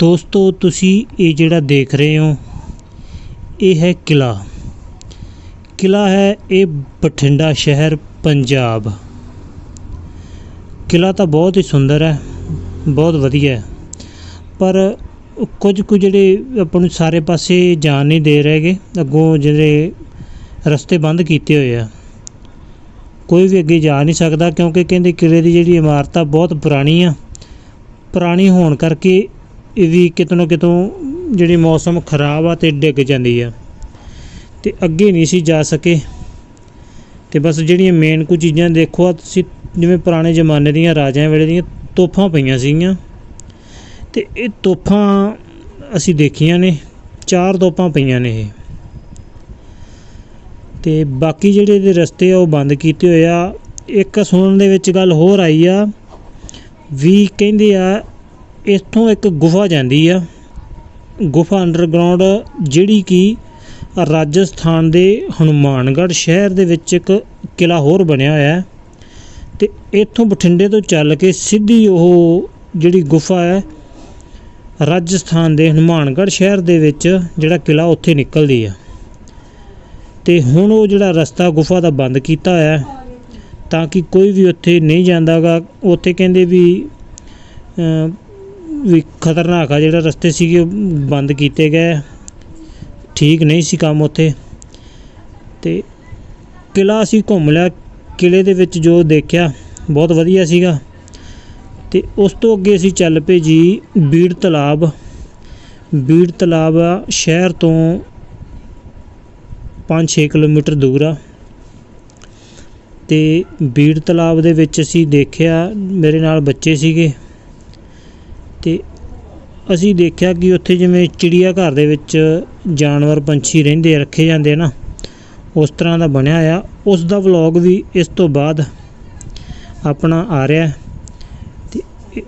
ਦੋਸਤੋ, ਤੁਸੀਂ ਇਹ ਜਿਹੜਾ ਦੇਖ ਰਹੇ ਹੋ, ਇਹ ਹੈ ਕਿਲਾ ਕਿਲਾ ਹੈ ਇਹ ਬਠਿੰਡਾ ਸ਼ਹਿਰ, ਪੰਜਾਬ। ਕਿਲਾ ਤਾਂ ਬਹੁਤ ਹੀ ਸੁੰਦਰ ਹੈ, ਬਹੁਤ ਵਧੀਆ ਹੈ। ਪਰ ਕੁਝ ਕੁ ਜਿਹੜੇ ਆਪਾਂ ਨੂੰ ਸਾਰੇ ਪਾਸੇ ਜਾਣ ਨਹੀਂ ਦੇ ਰਹੇਗੇ ਅੱਗੋਂ ਜਿਹੜੇ ਰਸਤੇ ਬੰਦ ਕੀਤੇ ਹੋਏ ਆ। ਕੋਈ ਵੀ ਅੱਗੇ ਜਾ ਨਹੀਂ ਸਕਦਾ ਕਿਉਂਕਿ ਕਹਿੰਦੇ ਕਿਲੇ ਦੀ ਜਿਹੜੀ ਇਮਾਰਤ ਆ ਬਹੁਤ ਪੁਰਾਣੀ ਆ ਪੁਰਾਣੀ ਹੋਣ ਕਰਕੇ ਇਹ ਵੀ ਕਿਤੋਂ ਨਾ ਕਿਤੋਂ ਜਿਹੜੀ ਮੌਸਮ ਖਰਾਬ ਆ ਤੇ ਡਿੱਗ ਜਾਂਦੀ ਆ। ਤੇ ਅੱਗੇ ਨਹੀਂ ਸੀ ਜਾ ਸਕੇ। ਤੇ ਬਸ ਜਿਹੜੀਆਂ ਮੇਨ ਕੁ ਚੀਜ਼ਾਂ ਦੇਖੋ ਆ ਤੁਸੀਂ ਜਿਵੇਂ ਪੁਰਾਣੇ ਜ਼ਮਾਨੇ ਦੀਆਂ ਰਾਜਿਆਂ ਵੇਲੇ ਦੀਆਂ ਤੋਫਾਂ ਪਈਆਂ ਸੀਗੀਆਂ। ਤੇ ਇਹ ਤੋਪਾਂ ਅਸੀਂ ਦੇਖੀਆਂ ਨੇ, ਚਾਰ ਤੋਪਾਂ ਪਈਆਂ ਨੇ ਇਹ। ਤੇ ਬਾਕੀ ਜਿਹੜੇ ਇਹਦੇ ਰਸਤੇ ਆ, ਉਹ ਬੰਦ ਕੀਤੇ ਹੋਏ ਆ। ਇੱਕ ਸੁਣਨ ਦੇ ਵਿੱਚ ਗੱਲ ਹੋਰ ਆਈ ਆ, ਵੀ ਕਹਿੰਦੇ ਆ ਇੱਥੋਂ ਇੱਕ ਗੁਫਾ ਜਾਂਦੀ ਆ। ਗੁਫਾ ਅੰਡਰਗਰਾਉਂਡ ਜਿਹੜੀ ਕਿ ਰਾਜਸਥਾਨ ਦੇ ਹਨੂਮਾਨਗੜ੍ਹ ਸ਼ਹਿਰ ਦੇ ਵਿੱਚ ਇੱਕ ਕਿਲਾ ਹੋਰ ਬਣਿਆ ਹੋਇਆ ਹੈ। ਤੇ ਇੱਥੋਂ ਬਠਿੰਡੇ ਤੋਂ ਚੱਲ ਕੇ ਸਿੱਧੀ ਉਹ ਜਿਹੜੀ ਗੁਫਾ ਹੈ, ਰਾਜਸਥਾਨ ਦੇ ਹਨੂਮਾਨਗੜ੍ਹ ਸ਼ਹਿਰ ਦੇ ਵਿੱਚ ਜਿਹੜਾ ਕਿਲਾ ਉੱਥੇ ਨਿਕਲਦੀ ਆ। ਤੇ ਹੁਣ ਉਹ ਜਿਹੜਾ ਰਸਤਾ ਗੁਫਾ ਦਾ ਬੰਦ ਕੀਤਾ ਹੋਇਆ ਤਾਂ ਕਿ ਕੋਈ ਵੀ ਉੱਥੇ ਨਹੀਂ ਜਾਂਦਾਗਾ, ਉੱਥੇ ਕਹਿੰਦੇ ਵੀ ਵੀ ਖਤਰਨਾਕ ਆ, ਜਿਹੜਾ ਰਸਤੇ ਸੀਗੇ ਉਹ ਬੰਦ ਕੀਤੇ ਗਏ। ਠੀਕ ਨਹੀਂ ਸੀ ਕੰਮ ਉੱਥੇ। ਤੇ ਕਿਲਾ ਅਸੀਂ ਘੁੰਮ ਲਿਆ। ਕਿਲੇ ਦੇ ਵਿੱਚ ਜੋ ਦੇਖਿਆ, ਬਹੁਤ ਵਧੀਆ ਸੀਗਾ। ਤੇ ਉਸ ਤੋਂ ਅੱਗੇ ਅਸੀਂ ਚੱਲ ਪਏ ਜੀ ਬੀੜ ਤਲਾਬ। ਬੀੜ ਤਲਾਬ ਸ਼ਹਿਰ ਤੋਂ 5-6 ਕਿਲੋਮੀਟਰ ਦੂਰ ਆ। ਤੇ ਬੀੜ ਤਲਾਬ ਦੇ ਵਿੱਚ ਅਸੀਂ ਦੇਖਿਆ, ਮੇਰੇ ਨਾਲ ਬੱਚੇ ਸੀਗੇ। ਤੇ ਅਸੀਂ ਦੇਖਿਆ ਕਿ ਉੱਥੇ ਜਿਵੇਂ ਚਿੜੀਆ ਘਰ ਦੇ ਵਿੱਚ ਜਾਨਵਰ, ਪੰਛੀ ਰਹਿੰਦੇ ਰੱਖੇ ਜਾਂਦੇ ਨਾ, ਉਸ ਤਰ੍ਹਾਂ ਦਾ ਬਣਿਆ ਆ ਉਸ ਦਾ ਵਲੌਗ ਵੀ ਇਸ ਤੋਂ ਬਾਅਦ ਆਪਣਾ ਆ ਰਿਹਾ ਹੈ। ਤੇ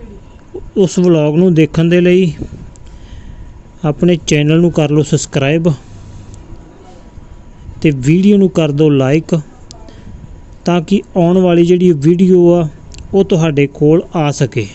ਉਸ ਵਲੌਗ ਨੂੰ ਦੇਖਣ ਦੇ ਲਈ ਆਪਣੇ ਚੈਨਲ ਨੂੰ ਕਰ ਲਓ ਸਬਸਕ੍ਰਾਈਬ ਤੇ ਵੀਡੀਓ ਨੂੰ ਕਰ ਦਿਓ ਲਾਈਕ ਤਾਂ ਕਿ ਆਉਣ ਵਾਲੀ ਜਿਹੜੀ ਵੀਡੀਓ ਆ, ਉਹ ਤੁਹਾਡੇ ਕੋਲ ਆ ਸਕੇ